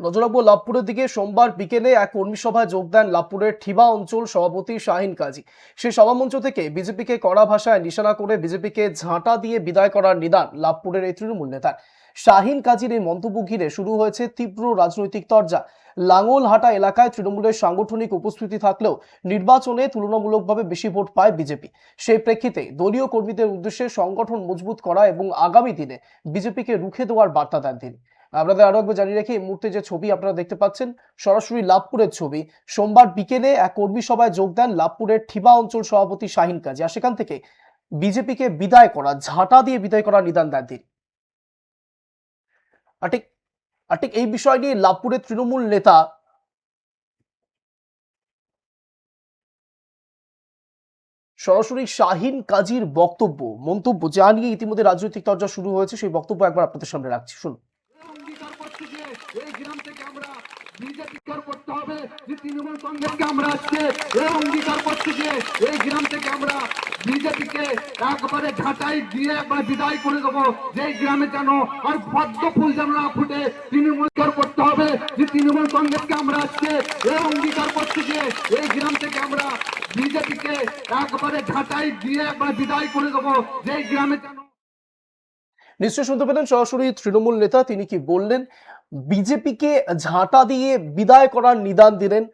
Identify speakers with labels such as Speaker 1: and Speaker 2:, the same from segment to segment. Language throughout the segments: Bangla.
Speaker 1: নজর রাখব লাভপুরের দিকে। সোমবার বিকেলে এক কর্মী সভায় যোগ দেন লাভপুরের ঠিবা অঞ্চল সভাপতি শাহিন কাজী। সেই সভামঞ্চ থেকে বিজেপিকে কড়া ভাষায় নিশানা করে বিজেপিকে ঝাঁটা দিয়ে বিদায় করার নিদান লাভপুরের এই তৃণমূল নেতার। শাহিন কাজীর এই মন্তব্য ঘিরে শুরু হয়েছে তীব্র রাজনৈতিক তরজা। লাঙ্গলহাটা এলাকায় তৃণমূলের সাংগঠনিক উপস্থিতি থাকলেও নির্বাচনে তুলনামূলকভাবে বেশি ভোট পায় বিজেপি। সেই প্রেক্ষিতে দলীয় কর্মীদের উদ্দেশ্যে সংগঠন মজবুত করা এবং আগামী দিনে বিজেপিকে রুখে দেওয়ার বার্তা দেন তিনি। আপনাদের আরও একবার জানিয়ে রেখে, এই মুহূর্তে যে ছবি আপনারা দেখতে পাচ্ছেন, সরাসরি লাভপুরের ছবি। সোমবার বিকেলে এক কর্মী সভায় যোগ দেন লাভপুরের ঠিবা অঞ্চল সভাপতি শাহিন কাজী। আর সেখান থেকে বিজেপিকে বিদায় করা, ঝাঁটা দিয়ে বিদায় করার নিদান দেন তিনি। আর ঠিক আর ঠিক এই বিষয় নিয়ে লাভপুরের তৃণমূল নেতা সরাসরি শাহিন কাজীর বক্তব্য, মন্তব্য যা নিয়ে ইতিমধ্যে রাজনৈতিক চর্চা শুরু হয়েছে। সেই বক্তব্য একবার আপনাদের সামনে রাখছি। শুনুন
Speaker 2: অঙ্গীকার করছি যে এই গ্রাম থেকে আমরা বিজেপি করতে হবে যে তৃণমূল কংগ্রেসকে আমরা আজকে এই অঙ্গীকার করছি যে এই গ্রাম থেকে আমরা বিজেপিকে একবারে ঝাঁটাই দিয়ে একবার বিদায় করে দেবো। যে গ্রামে যেন আর পদ্ম ফুল যেন না ফুটে, তৃণমূল করতে হবে যে তৃণমূল কংগ্রেসকে আমরা আজকে এই অঙ্গীকার করছি যে এই গ্রাম থেকে আমরা বিজেপিকে একবারে ঝাঁটাই দিয়ে একবার বিদায় করে দেবো। যে গ্রামে যেন
Speaker 1: নিশ্চয়ই শুনতে পেলেন সরাসরি তৃণমূল নেতা, তিনি কি বললেন? বিজেপিকে ঝাঁটা দিয়ে বিদায় করার নিদান দিলেন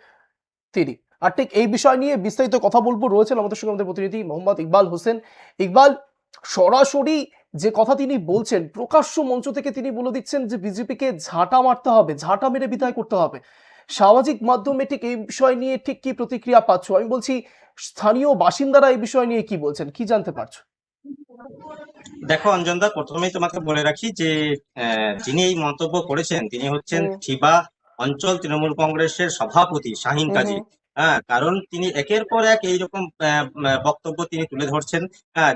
Speaker 1: তিনি। আর ঠিক এই বিষয় নিয়ে বিস্তারিত কথা বলব। রয়েছেন আমাদের সঙ্গে আমাদের প্রতিনিধি মোহাম্মদ ইকবাল হোসেন। ইকবাল, সরাসরি যে কথা তিনি বলছেন, প্রকাশ্য মঞ্চ থেকে তিনি বলে দিচ্ছেন যে বিজেপিকে ঝাঁটা মারতে হবে, ঝাঁটা মেরে বিদায় করতে হবে। সামাজিক মাধ্যমে ঠিক এই বিষয় নিয়ে ঠিক কি প্রতিক্রিয়া পাচ্ছ? আমি বলছি, স্থানীয় বাসিন্দারা এই বিষয় নিয়ে কি বলছেন? কি জানতে পারছ?
Speaker 3: দেখো অঞ্জনদা প্রথমেই তোমাকে বলে রাখি যে আহ, যিনি এই মন্তব্য করেছেন তিনি হচ্ছেন থিবা অঞ্চল তৃণমূল কংগ্রেসের সভাপতি শাহিন কাজী। হ্যাঁ কারণ তিনি একের পর এক এইরকম বক্তব্য তিনি তুলে ধরছেন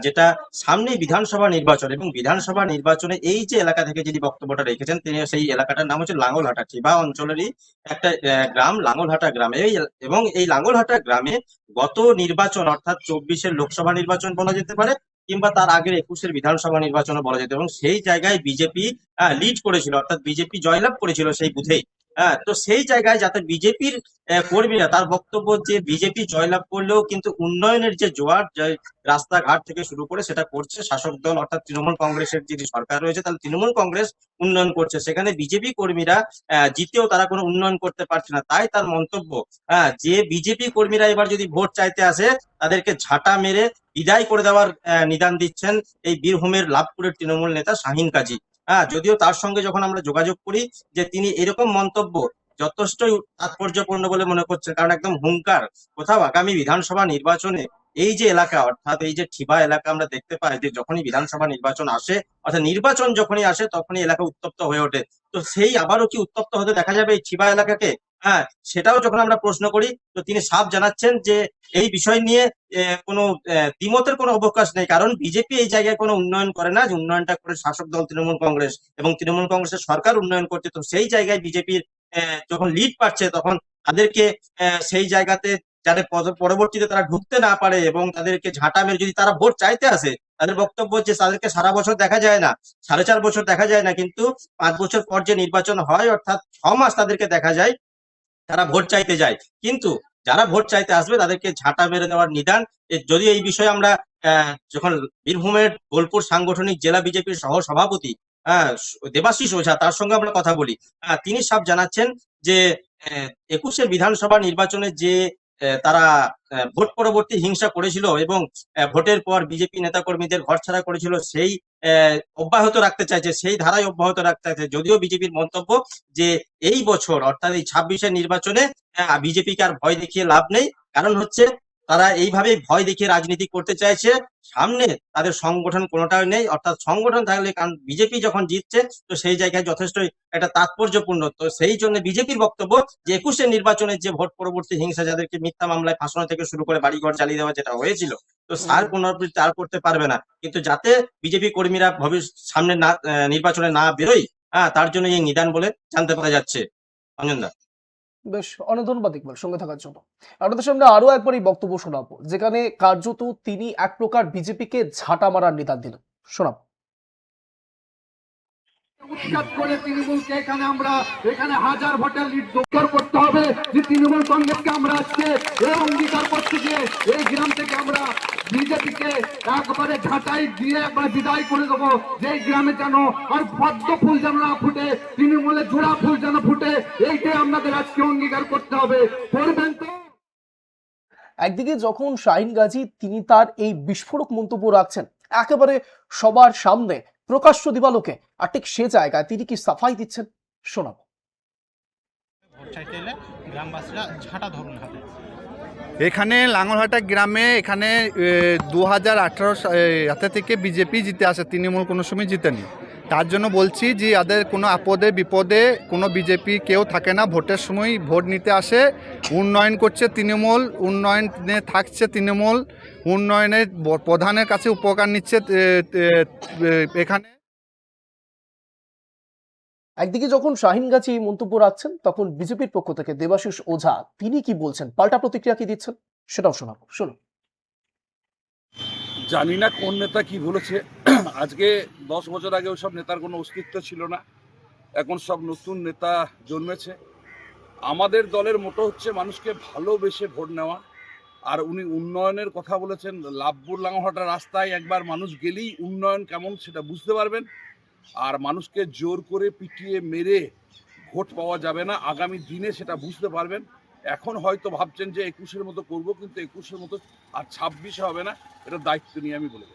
Speaker 3: যেটা সামনেই বিধানসভা নির্বাচন এবং বিধানসভা নির্বাচনে এই যে এলাকা থেকে যিনি বক্তব্যটা রেখেছেন তিনি সেই এলাকাটার নাম হচ্ছে লাঙ্গলহাটা থিবা অঞ্চলেরই একটা গ্রাম লাঙ্গলহাটা গ্রামে। এই এবং এই লাঙ্গলহাটা গ্রামে গত নির্বাচন অর্থাৎ চব্বিশের লোকসভা নির্বাচন বলা যেতে পারে কিংবা তার আগের একুশের বিধানসভা নির্বাচনও বলা যেত এবং সেই জায়গায় বিজেপি লিড করেছিল, অর্থাৎ বিজেপি জয়লাভ করেছিল সেই বুথেই। হ্যাঁ তো সেই জায়গায় যাতে বিজেপির কর্মীরা তার বক্তব্য যে বিজেপি জয়লাভ করলেও কিন্তু উন্নয়নের যে জোয়ার, যে রাস্তাঘাট থেকে শুরু করে সেটা করছে শাসক দল অর্থাৎ তৃণমূল কংগ্রেসের যদি সরকার রয়েছে, তাহলে তৃণমূল কংগ্রেস উন্নয়ন করছে। সেখানে বিজেপি কর্মীরা জিতেও তারা কোনো উন্নয়ন করতে পারছে না। তাই তার মন্তব্য হ্যাঁ যে বিজেপি কর্মীরা এবার যদি ভোট চাইতে আসে, তাদেরকে ঝাঁটা মেরে বিদায় করে দেওয়ার নিদান দিচ্ছেন এই বীরভূমের লাভপুরের তৃণমূল নেতা শাহিন কাজী। হ্যাঁ যদিও তার সঙ্গে যখন আমরা যোগাযোগ করি যে তিনি এরকম মন্তব্য যথেষ্টই তাৎপর্যপূর্ণ বলে মনে করছেন। কারণ একদম হুঙ্কার। কোথাও আগামী বিধানসভা নির্বাচনে এই যে এলাকা, অর্থাৎ এই যে ঠিবা এলাকা আমরা দেখতে পাই যে যখনই বিধানসভা নির্বাচন আসে, অর্থাৎ নির্বাচন যখনই আসে তখনই এলাকা উত্তপ্ত হয়ে ওঠে। তো সেই আবারও কি উত্তপ্ত হতে দেখা যাবে এই ঠিবা এলাকাকে? হ্যাঁ সেটাও যখন আমরা প্রশ্ন করি, তো তিনি সাফ জানাচ্ছেন যে এই বিষয় নিয়ে কোনো দ্বিমতের কোনো অবকাশ নেই। কারণ বিজেপি এই জায়গায় কোনো উন্নয়ন করে না যে উন্নয়নটা করে শাসক দল, তৃণমূল কংগ্রেস। এবং তৃণমূল কংগ্রেসের সরকার উন্নয়ন করছে, তো সেই জায়গায় বিজেপির যখন লিড পাচ্ছে, তখন তাদেরকে সেই জায়গাতে পদ- পরবর্তীতে তারা ঢুকতে না পারে এবং তাদেরকে ঝাঁটা মেরে যদি তারা ভোট চাইতে আসে, তাদের বক্তব্য যে তাদেরকে সারা বছর দেখা যায় না, সাড়ে চার বছর দেখা যায় না, কিন্তু পাঁচ বছর পর যে নির্বাচন হয়, অর্থাৎ ছ মাস তাদেরকে দেখা যায়, তারা ভোট চাইতে যায়। কিন্তু যারা ভোট চাইতে আসবে, তাদেরকে ঝাঁটা মেরে দেওয়ার নিদান যদি এই বিষয়ে আমরা যখন বীরভূমের বোলপুর সাংগঠনিক জেলা বিজেপির সহ সভাপতি দেবাশিস ওঝা, তার সঙ্গে আমরা কথা বলি। তিনি সব জানাচ্ছেন যে একুশের বিধানসভা নির্বাচনে যে তারা ভোট পরবর্তী হিংসা করেছিল এবং ভোটের পর বিজেপি নেতাকর্মীদের ঘরছাড়া করেছিল, সেই অব্যাহত রাখতে চাইছে, সেই ধারায় অব্যাহত রাখতে চাইছে। যদিও বিজেপির মন্তব্য যে, এই বছর, অর্থাৎ এই ছাব্বিশের নির্বাচনে বিজেপিকে আর ভয় দেখিয়ে লাভ নেই। কারণ হচ্ছে তারা এইভাবে ভয় দেখিয়ে রাজনীতি করতে চাইছে। সামনে তাদের সংগঠন কোনোটাই নেই, অর্থাৎ সংগঠন থাকলে কারণ বিজেপি যখন জিতছে, তো সেই জায়গায় যথেষ্ট একটা তাৎপর্যপূর্ণ। তো সেই জন্য বিজেপির বক্তব্য, যে একুশের নির্বাচনের যে ভোট পরবর্তী হিংসা যাদেরকে মিথ্যা মামলায় ফাঁসানো থেকে শুরু করে বাড়িঘর চালিয়ে দেওয়া যেটা হয়েছিল, তো সার পুনরাবৃত্তি আর করতে পারবে না। কিন্তু যাতে বিজেপি কর্মীরা ভবিষ্যৎ, সামনে না নির্বাচনে না বেরোয় হ্যাঁ তার জন্য এই নিদান বলে জানতে পারা যাচ্ছে। অঞ্জনদা
Speaker 1: বেশ অনেক ধন্যবাদ ইকবাল সঙ্গে থাকার জন্য। আপনাদের সামনে আরও একবার এই বক্তব্য শোনাবো, যেখানে কার্যত তিনি এক প্রকার বিজেপিকে ঝাঁটা মারার নিদান দিলেন। শোনাবো।
Speaker 2: তৃণমূলকে আমরা বিজেপিকে একবারে বিদায় করে দেবো, যে গ্রামে যেন আর ফুটে তৃণমূলের জোড়া ফুল যেন ফুটে। আমাদের আজকে অঙ্গীকার করতে হবে। করবেন তো?
Speaker 1: একদিকে যখন শাহিন গাজী তিনি তার এই বিস্ফোরক মন্তব্য রাখছেন একেবারে সবার সামনে প্রকাশ্য দিবালোকে আর ঠিক সে জায়গায় তিনি কি সাফাই দিচ্ছেন? শোনাবো।
Speaker 4: ভোট চাইতে এলে গ্রামবাসীরা ঝাঁটা ধরুন হাতে।
Speaker 5: এখানে লাঙ্গলহাটা গ্রামে এখানে দু হাজার আঠারো থেকে বিজেপি জিতে আসে তৃণমূল কোনো সময় জিতেনি। তার জন্য বলছি যে এদের কোনো আপদে বিপদে কোনো বিজেপি কেউ থাকে না ভোটের সময় ভোট নিতে আসে। উন্নয়ন করছে তৃণমূল উন্নয়নে থাকছে তৃণমূল উন্নয়নের প্রধানের কাছে উপকার নিচ্ছে এখানে।
Speaker 1: একদিকে যখন শাহিন গাজী এই মন্তব্য রাখছেন তখন বিজেপির পক্ষ থেকে দেবাশিস ওঝা তিনি কি বলছেন? পাল্টা প্রতিক্রিয়া কি দিচ্ছেন? সেটাও শোনাবো। শুনুন।
Speaker 6: জানি না কোন নেতা কি বলেছে। আজকে দশ বছর আগে সব নেতার কোনো অস্তিত্ব ছিল না। এখন সব নতুন নেতা জন্মেছে। আমাদের দলের মোটো হচ্ছে মানুষকে ভালোবেসে ভোট নেওয়া। আর উনি উন্নয়নের কথা বলেছেন, লাভপুর লাঙ্গহাটা রাস্তায় একবার মানুষ গেলেই উন্নয়ন কেমন সেটা বুঝতে পারবেন। আর মানুষকে জোর করে পিটিয়ে মেরে ভোট পাওয়া যাবে না, আগামী দিনে সেটা বুঝতে পারবেন। এখন হয়তো ভাবছেন যে একুশের মতো করব, কিন্তু একুশের মতো আর ছাব্বিশে হবে না, এটা দায়িত্ব নিয়ে আমি বলে